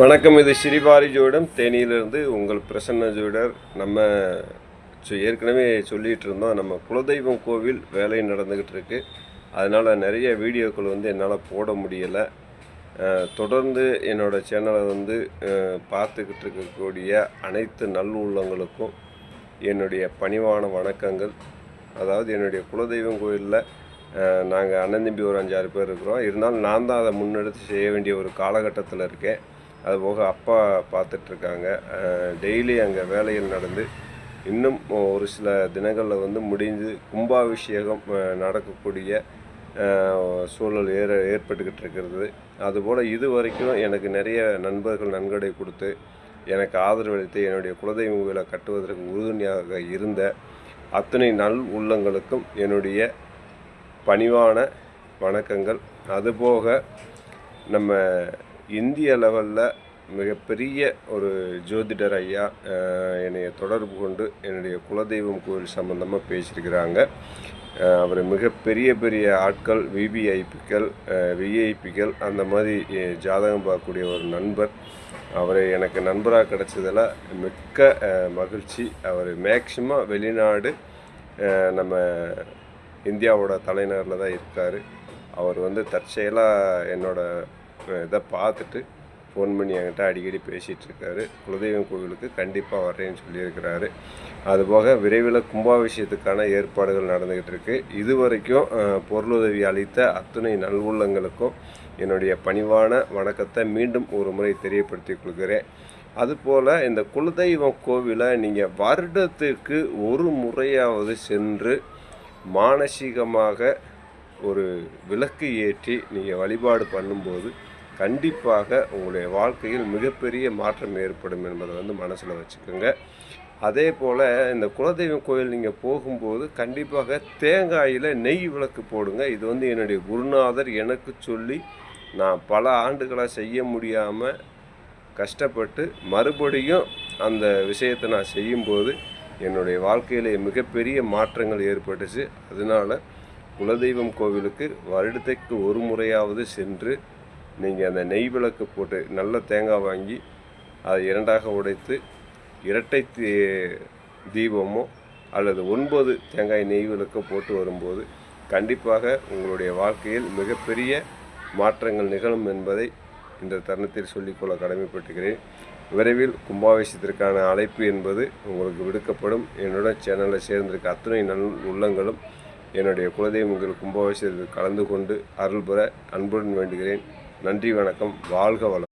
வணக்கம் இது ஸ்ரீபாரி ஜோடம். தேனியிலிருந்து உங்கள் பிரசன்ன ஜோடர். நம்ம ஏற்கனவே சொல்லிகிட்டு இருந்தோம் நம்ம குலதெய்வம் கோவில் வேலை நடந்துக்கிட்டு இருக்கு. அதனால் நிறைய வீடியோக்கள் வந்து என்னால் போட முடியலை. தொடர்ந்து என்னோடய சேனலை வந்து பார்த்துக்கிட்டு இருக்கக்கூடிய அனைத்து நல்லுள்ளங்களுக்கும் என்னுடைய பணிவான வணக்கங்கள். அதாவது என்னுடைய குலதெய்வம் கோயிலில் நாங்கள் அண்ணன் தம்பி ஒரு அஞ்சாறு பேர் இருக்கிறோம். இருந்தாலும் நான் தான் அதை முன்னெடுத்து செய்ய வேண்டிய ஒரு காலகட்டத்தில் இருக்கேன். அதுபோக அப்பா பார்த்துட்ருக்காங்க. டெய்லி அங்கே வேலையில் நடந்து இன்னும் ஒரு சில தினங்களில் வந்து முடிஞ்சு கும்பாபிஷேகம் நடக்கக்கூடிய சூழல் ஏற ஏற்பட்டுக்கிட்டு இருக்கிறது அதுபோல் இது வரைக்கும் எனக்கு நிறைய நண்பர்கள் நன்கொடை கொடுத்து எனக்கு ஆதரவளித்து என்னுடைய குலதெய்வ கோயிலை கட்டுவதற்கு உறுதுணையாக இருந்த அத்தனை நல் உள்ளங்களுக்கும் என்னுடைய பணிவான வணக்கங்கள். அதுபோக நம்ம இந்திய லெவலில் மிகப்பெரிய ஒரு ஜோதிடர் ஐயா என்னைய தொடர்பு கொண்டு என்னுடைய குலதெய்வம் கோயில் சம்மந்தமாக பேசியிருக்கிறாங்க. அவர் மிகப்பெரிய பெரிய ஆட்கள் விபிஐபிக்கள் விஐபிக்கள் அந்த மாதிரி ஜாதகம் பார்க்கக்கூடிய ஒரு நண்பர். அவர் எனக்கு நண்பராக கிடைச்சதில் மிக்க மகிழ்ச்சி. அவர் மேக்சிமம் வெளிநாடு நம்ம இந்தியாவோட தலைநகரில் தான் இருக்கார். அவர் வந்து தற்செயலாக என்னோடய இதை பார்த்துட்டு ஃபோன் பண்ணி என்கிட்ட அடிக்கடி பேசிகிட்ருக்காரு குலதெய்வம் கோவிலுக்கு கண்டிப்பாக வர்றேன்னு சொல்லியிருக்கிறாரு. அதுபோக விரைவில் கும்பாபிஷேகத்துக்கான ஏற்பாடுகள் நடந்துக்கிட்டு இருக்கு. இது வரைக்கும் பொருளுதவி அளித்த அத்தனை நல்வுள்ளங்களுக்கும் என்னுடைய பணிவான வணக்கத்தை மீண்டும் ஒரு முறை தெரியப்படுத்திக் கொள்கிறேன். அதுபோல் இந்த குலதெய்வம் கோவிலை நீங்கள் வருடத்துக்கு ஒரு முறையாவது சென்று மானசீகமாக ஒரு விளக்கு ஏற்றி நீங்கள் வழிபாடு பண்ணும்போது கண்டிப்பாக உங்களுடைய வாழ்க்கையில் மிகப்பெரிய மாற்றம் ஏற்படும் என்பதை வந்து மனசில் வச்சுக்கோங்க. அதே போல் இந்த குலதெய்வம் கோயில் நீங்கள் போகும்போது கண்டிப்பாக தேங்காயில் நெய் விளக்கு போடுங்க. இது வந்து என்னுடைய குருநாதர் எனக்கு சொல்லி நான் பல ஆண்டுகளாக செய்ய முடியாமல் கஷ்டப்பட்டு மறுபடியும் அந்த விஷயத்தை நான் செய்யும்போது என்னுடைய வாழ்க்கையில் மிகப்பெரிய மாற்றங்கள் ஏற்பட்டுச்சு. அதனால குலதெய்வம் கோவிலுக்கு வருடத்துக்கு ஒரு முறையாவது சென்று நீங்கள் அந்த நெய் விளக்கு போட்டு நல்ல தேங்காய் வாங்கி அதை இரண்டாக உடைத்து இரட்டை தீ- தீபமோ அல்லது ஒன்பது தேங்காய் நெய் விளக்கோ போட்டு வரும்போது கண்டிப்பாக உங்களுடைய வாழ்க்கையில் மிகப்பெரிய மாற்றங்கள் நிகழும் என்பதை இந்த தருணத்தில் சொல்லிக்கொள்ள கடமைப்பட்டுகிறேன். விரைவில் கும்பாவேசத்திற்கான அழைப்பு என்பது உங்களுக்கு விடுக்கப்படும். என்னுடன் சேனலில் சேர்ந்திருக்க அத்துணை நல் உள்ளங்களும் என்னுடைய குலதெய்வங்கள் கும்பாபிஷேகத்தில் கலந்து கொண்டு அருள் பெற அன்புடன் வேண்டுகிறேன். நன்றி வணக்கம் வாழ்க வளம்.